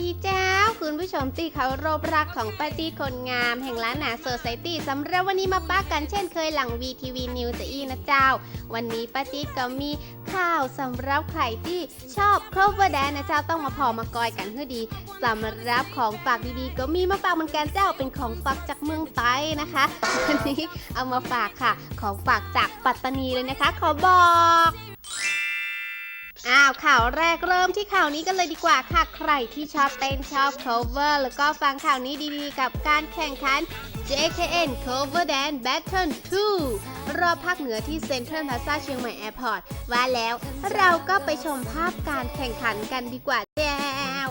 ดีเจ้า คุณผู้ชมที่เคารพรักของป้าจีคนงาม แห่งร้านหนาโซไซตี้สำหรับวันนี้มาป้ากันเช่นเคยหลัง VTV News จะอีนะเจ้า วันนี้ป้าจีก็มีข่าวสำหรับใครที่ชอบ cover dance นะเจ้าต้องมาพอมากอยกันให้ดีสำหรับของฝากดีๆ ก็มีมาฝากเหมือนกันเจ้าเป็นของฝากจากเมืองไทยนะคะวันนี้เอามาฝากค่ะ ของฝากจากปัตตานีเลยนะคะ ขอบอก อ้าวข่าวแรกเริ่มที่ข่าวนี้กันเลยดีกว่าค่ะ ใครที่ชอบเต้นชอบ cover แล้วก็ฟังข่าวนี้ดีๆ กับการแข่งขัน JKN Cover Dance Battle 2 รอบภาคเหนือที่เซ็นทรัลพลาซาเชียงใหม่แอร์พอร์ตว่าแล้วเราก็ไปชมภาพการแข่งขันกันดีกว่าแจ้ว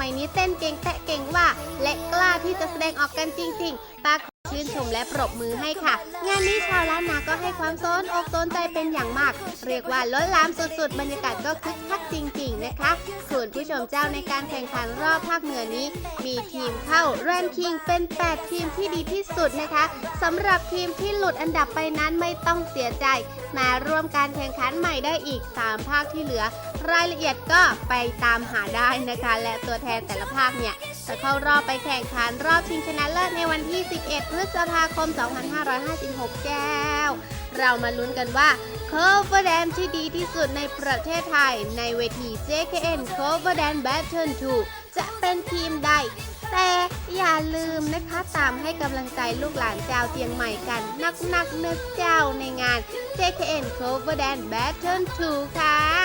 มัยนี้เต้นเก่งแตะเก่งว่า และกล้าที่จะแสดงออกกันจริงๆป้าขอชื่นชมและปรบมือให้ค่ะ งานนี้ชาวล้านนาก็ให้ความสนอกสนใจเป็นอย่างมาก เรียกว่าล้นหลามสุดๆ บรรยากาศก็คึกคักจริง ๆ นะคะคุณผู้ชมเจ้าในการแข่งขันรอบภาคเหนือนี้ มีทีมเข้าแรนคิงเป็น 8 ทีมที่ดีที่สุดนะคะสำหรับทีมที่หลุดอันดับไปนั้นไม่ต้องเสียใจ มาร่วมการแข่งขันใหม่ได้อีก 3 ภาคที่เหลือ รายละเอียดก็ไปตามหาได้นะคะ และตัวแทนแต่ละภาคเนี่ยจะเข้ารอบไปแข่งขันรอบชิงชนะเลิศในวันที่ 11 พฤษภาคม 2556 แก้ว เรามาลุ้นกันว่า Cover Dance ที่ดีที่สุดในประเทศไทย ในเวที JKN Cover Dance Battle 2 จะเป็นทีมใด แต่อย่าลืมนะคะตามให้กำลังใจลูกหลานเจ้าเจียงใหม่กันนักๆเนื้อเจ้าในงาน JKN Cover Dance Battle 2 ค่ะ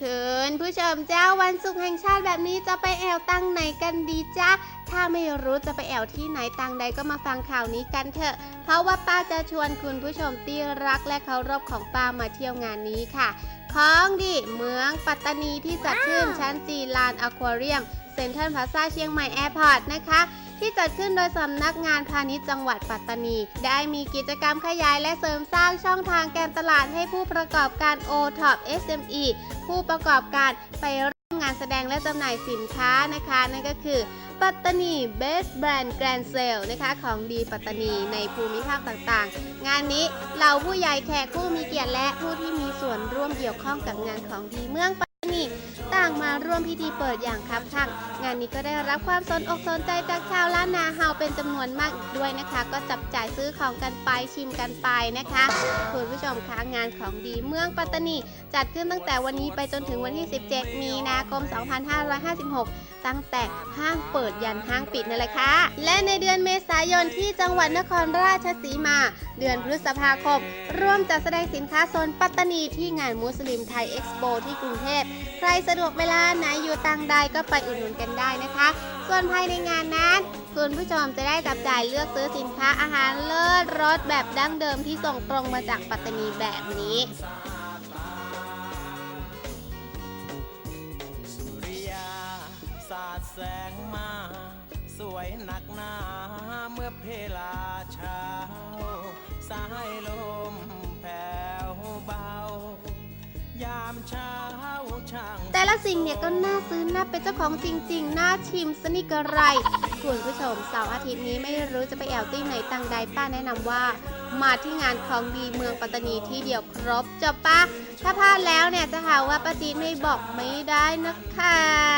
คืนผู้ชมเจ้าวันศุกร์แห่งชาติแบบนี้จะไปแอวตั้งไหนกันดีจ๊ะถ้าไม่รู้จะไปแอวที่ไหนตังใดก็มาฟังข่าวนี้กันเถอะ เพราะว่าป้าจะชวนคุณผู้ชมที่รักและเคารพของป้ามาเที่ยวงานนี้ค่ะ ของดีเมืองปัตตานีที่จัดขึ้นชั้นจีลานอควาเรียมเซ็นทรัลพลาซาเชียงใหม่แอร์พอร์ตนะคะที่จัดขึ้นโดยสำนักงานพาณิชย์จังหวัดปัตตานี ได้มีกิจกรรมขยายและเสริมสร้างช่องทางการตลาดให้ผู้ประกอบการ o t o p SME ผู้ประกอบการไปร่วมงานแสดงและจำหน่ายสินค้านะคะ นั่นก็คือปัตตานี Best Brand Grand Sale นะคะของดีปัตตานีในภูมิภาคต่างๆ งานนี้เหล่าผู้ใหญ่แขกผู้มีเกียรติและผู้ที่มีส่วนร่วมเกี่ยวข้องกับงานของดีเมืองปัตตานี ต่างมาร่วมพิธีเปิดอย่างคับคั่งงานนี้ก็ได้รับความสนอกสนใจจากชาวล้านนาเฮาเป็นจำนวนมากอีกด้วยนะคะ ก็จับจ่ายซื้อของกันไปชิมกันไปนะคะคุณผู้ชมคะงานของดีเมืองปัตตานี จัดขึ้นตั้งแต่วันนี้ไปจนถึงวันที่ 17 มีนาคม 2556ตั้งแต่ห้างเปิดยันห้างปิดนั่นแหละค่ะ และในเดือนเมษายนที่จังหวัดนครราชสีมา เดือนพฤษภาคม ร่วมจัดแสดงสินค้าโซนปัตตานีที่งานมุสลิมไทยเอ็กซ์โปที่กรุงเทพ ใครสะดวกเวลาไหนอยู่ต่างใดก็ไปอุดหนุนกันได้นะคะ ส่วนภายในงานนั้น คุณผู้ชมจะได้จับจ่ายเลือกซื้อสินค้าอาหารเลิศรสแบบดั้งเดิมที่ส่งตรงมาจากปัตตานีแบบนี้าดแสงมา สวยหนักหนาเมื่อเพลาเช้า สายลมแผ่วเบา แต่ละสิ่งเนี่ยก็น่าซื้อน่าเป็นเจ้าของจริง ๆ น่าชิมสนิกกระไรคุณผู้ชมเสาร์อาทิตย์นี้ไม่รู้จะไปแอลตี้ไหนตังใดป้าแนะนำว่า มาที่งานของดีเมืองปัตตานีที่เดียวครบจบปะถ้าพลาดแล้วเนี่ยจะหาว่าป้าจีนไม่บอกไม่ได้นะคะ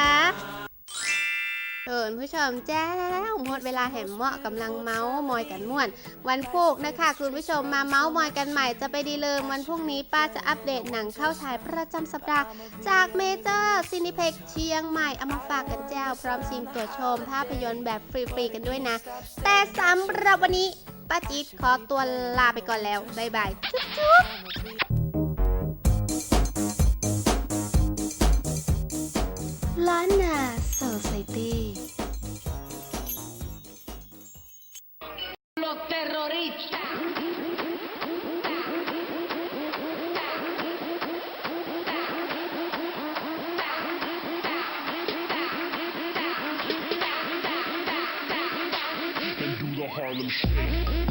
เอินผู้ชมแจ้วหมดเวลาแห่มเหมาะกำลังเมาส์มอยกันม่วน วันพุกนะคะ คุณผู้ชมมาเมาส์มอยกันใหม่จะไปดีเลิมวันพรุ่งนี้ป้าจะอัปเดตหนังเข้าฉายประจำสัปดาห์ จากเมเจอร์ซินิเพ็กเชียงใหม่เอามาฝากกันแจ้ว พร้อมชิมตัวชมภาพยนตร์แบบฟรีๆกันด้วยนะ แต่สำหรับวันนี้ป้าจิ๊ดขอตัวลาไปก่อนแล้วบ๊ายบายจุ๊บ ล้านนาโซไซตี้ Los terroristas. and do the Harlem Shake.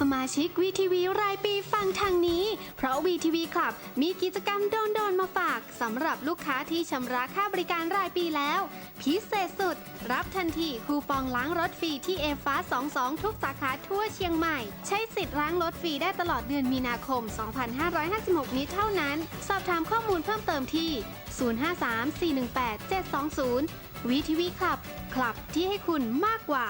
สมาชิกวีทีวีรายปีฟังทางนี้ เพราะวีทีวีคลับมีกิจกรรมโดนๆมาฝากสำหรับลูกค้าที่ชำระค่าบริการรายปีแล้ว พิเศษสุด รับทันทีคูปองล้างรถฟรีที่เอฟ้า 22 ทุกสาขาทั่วเชียงใหม่ ใช้สิทธิ์ล้างรถฟรีได้ตลอดเดือนมีนาคม 2556 นี้เท่านั้น สอบถามข้อมูลเพิ่มเติมที่ 053 418 720วีทีวีคลับคลับที่ให้คุณมากกว่า